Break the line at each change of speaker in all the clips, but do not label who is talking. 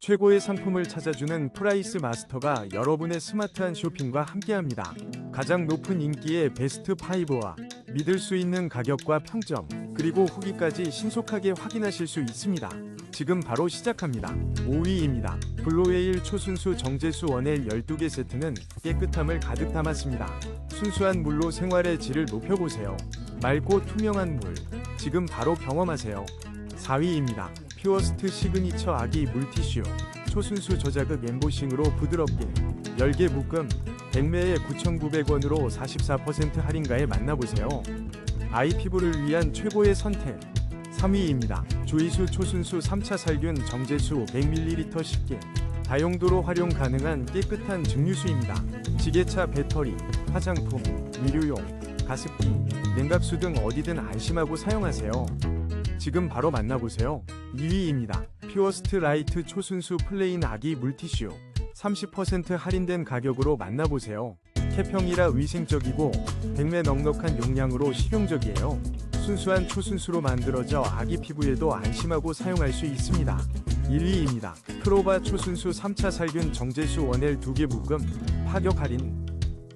최고의 상품을 찾아주는 프라이스 마스터가 여러분의 스마트한 쇼핑과 함께합니다. 가장 높은 인기의 베스트 5와 믿을 수 있는 가격과 평점, 그리고 후기까지 신속하게 확인하실 수 있습니다. 지금 바로 시작합니다. 5위입니다. 블루웨일 초순수 정제수 원액 12개 세트는 깨끗함을 가득 담았습니다. 순수한 물로 생활의 질을 높여보세요. 맑고 투명한 물, 지금 바로 경험하세요. 4위입니다. 퓨어스트 시그니처 아기 물티슈 초순수 저자극 엠보싱으로 부드럽게 10개 묶음 100매에 9,900원으로 44% 할인가에 만나보세요. 아이 피부를 위한 최고의 선택 3위입니다. 조이수 초순수 3차 살균 정제수 100ml 10개 다용도로 활용 가능한 깨끗한 증류수입니다. 지게차 배터리, 화장품, 의류용, 가습기, 냉각수 등 어디든 안심하고 사용하세요. 지금 바로 만나보세요. 2위입니다. 퓨어스트 라이트 초순수 플레인 아기 물티슈 30% 할인된 가격으로 만나보세요. 캡형이라 위생적이고 100매 넉넉한 용량으로 실용적이에요. 순수한 초순수로 만들어져 아기 피부에도 안심하고 사용할 수 있습니다. 1위입니다. 프로바 초순수 3차 살균 정제수 원엘 2개 묶음 파격 할인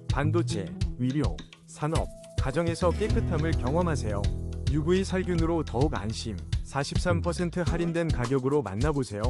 반도체, 의료, 산업, 가정에서 깨끗함을 경험하세요. UV 살균으로 더욱 안심 43% 할인된 가격으로 만나보세요.